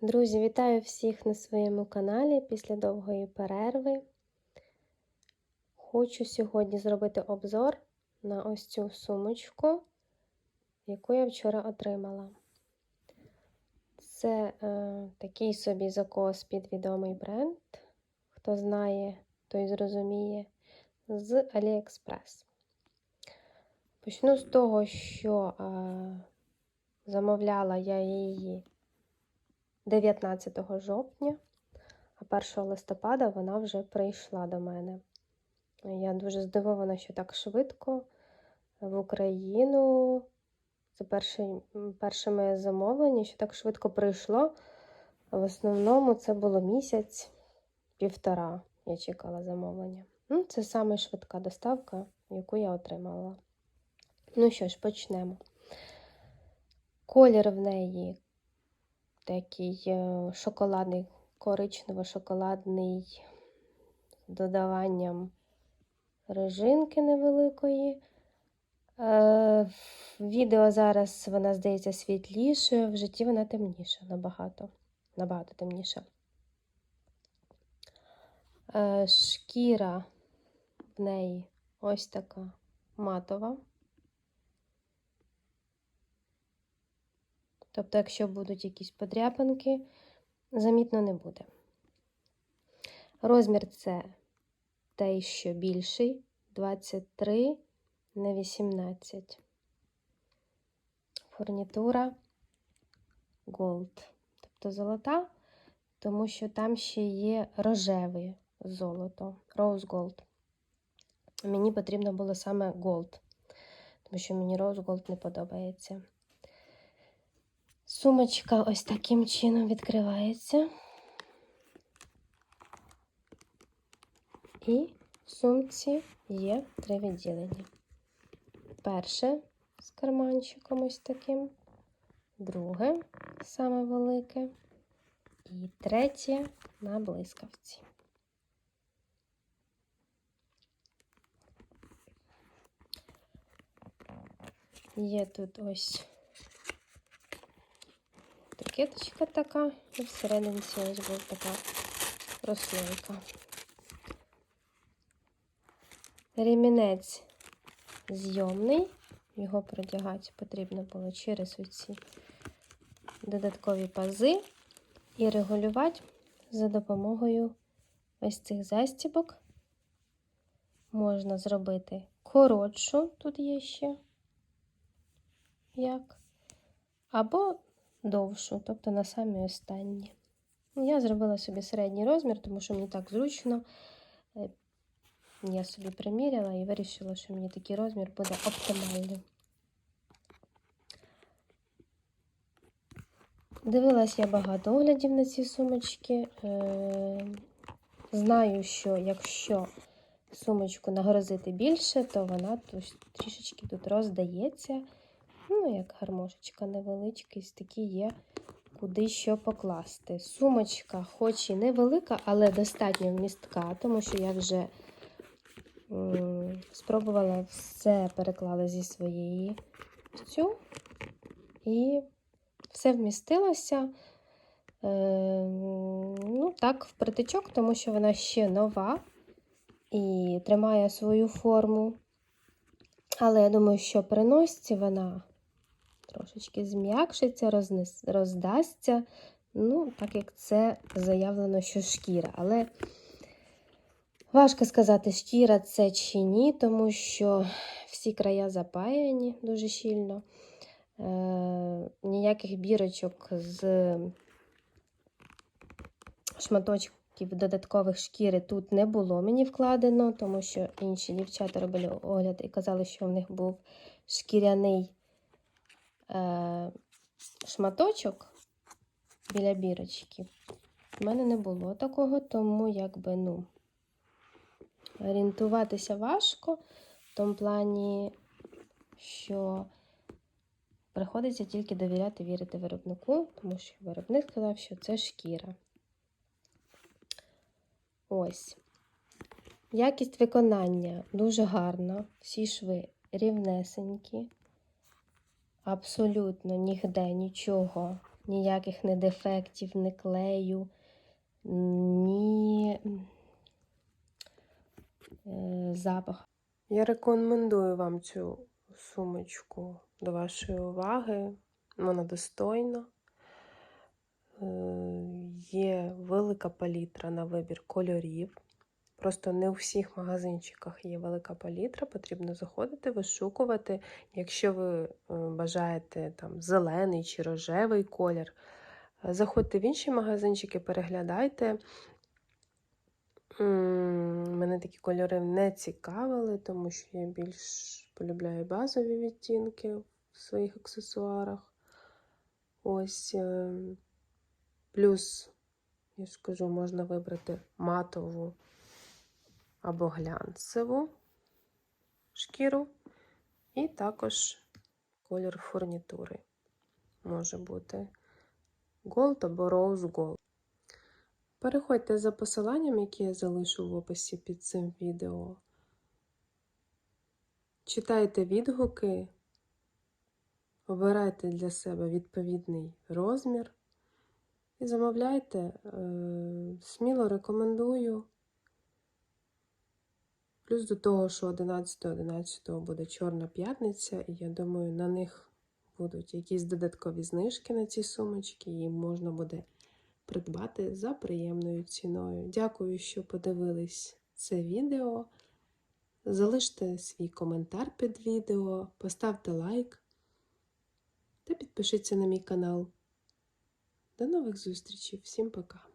Друзі, вітаю всіх на своєму каналі після довгої перерви. Хочу сьогодні зробити обзор на ось цю сумочку, яку я вчора отримала. Це е, такий собі закос під відомий бренд. Хто знає, той зрозуміє, з AliExpress. Почну з того, що е, замовляла я її 19 жовтня, а 1 листопада вона вже прийшла до мене. Я дуже здивована, що так швидко в Україну. Це перше, перше моє замовлення, що так швидко прийшло. В основному це було місяць, півтора. Я чекала замовлення. Ну, Це саме швидка доставка, яку я отримала. Ну що ж, почнемо. Колір в неї такий е, шоколадний, коричнево-шоколадний з додаванням режинки невеликої. Е, відео зараз вона здається світлішою, в житті вона темніша, набагато, набагато темніша. Е, шкіра в неї ось така матова. Тобто, якщо будуть якісь подряпинки, замітно не буде. Розмір це той, що більший 23 на 18. Фурнітура Gold. Тобто золота, тому що там ще є рожеве золото, Rose Gold. Мені потрібно було саме Gold, тому що мені Rose Gold не подобається. Сумочка ось таким чином відкривається. І в сумці є три відділення. Перше з карманчиком ось таким, друге саме велике, і третє на блискавці. Є тут ось етикеточка така, і всередині ось була така прослойка. Ремінець зйомний, його продягати потрібно було через оці додаткові пази і регулювати за допомогою ось цих застібок. Можна зробити коротшу, тут є ще як, або довшу, тобто на самі останні. Я зробила собі середній розмір, тому що мені так зручно. Я собі приміряла і вирішила, що мені такий розмір буде оптимальним. Дивилась я багато оглядів на ці сумочки. Знаю, що якщо сумочку нагрозити більше, то вона трішечки тут роздається. Ну, як гармошечка невеличка, такі є, куди що покласти. Сумочка, хоч і невелика, але достатньо вмістка, тому що я вже спробувала все переклала зі своєї цю, і все вмістилося. Е, ну, так, в притичок, тому що вона ще нова і тримає свою форму. Але я думаю, що при вона трошечки зм'якшиться, рознес, роздасться. Ну, так як це заявлено, що шкіра. Але важко сказати, шкіра це чи ні, тому що всі края запаяні дуже щільно. Е, Ніяких бірочок з шматочків додаткових шкіри тут не було мені вкладено, тому що інші дівчата робили огляд і казали, що в них був шкіряний е, шматочок біля бірочки. У мене не було такого, тому якби, ну, орієнтуватися важко в тому плані, що приходиться тільки довіряти, вірити виробнику, тому що виробник сказав, що це шкіра. Ось. Якість виконання дуже гарна, всі шви рівнесенькі абсолютно нігде нічого ніяких не дефектів, не клею, ні е, запах. Я рекомендую вам цю сумочку до вашої уваги. Вона достойна. Е, Є велика палітра на вибір кольорів. Просто не у всіх магазинчиках є велика палітра, потрібно заходити, вишукувати. Якщо ви е, бажаєте там зелений чи рожевий колір, е, заходьте в інші магазинчики, переглядайте. Мене такі кольори не цікавили, тому що я більш полюбляю базові відтінки в своїх аксесуарах. Ось е, плюс, я ж кажу, можна вибрати матову або глянцеву шкіру, і також колір фурнітури. Може бути Gold або Rose Gold. Переходьте за посиланням, яке я залишу в описі під цим відео. Читайте відгуки, обирайте для себе відповідний розмір і замовляйте. Е, Сміло рекомендую. Плюс до того, що 11.11 буде Чорна п'ятниця, і я думаю, на них будуть якісь додаткові знижки на ці сумочки, і можна буде придбати за приємною ціною. Дякую, що подивились це відео. Залиште свій коментар під відео, поставте лайк та підпишіться на мій канал. До нових зустрічей, всім пока!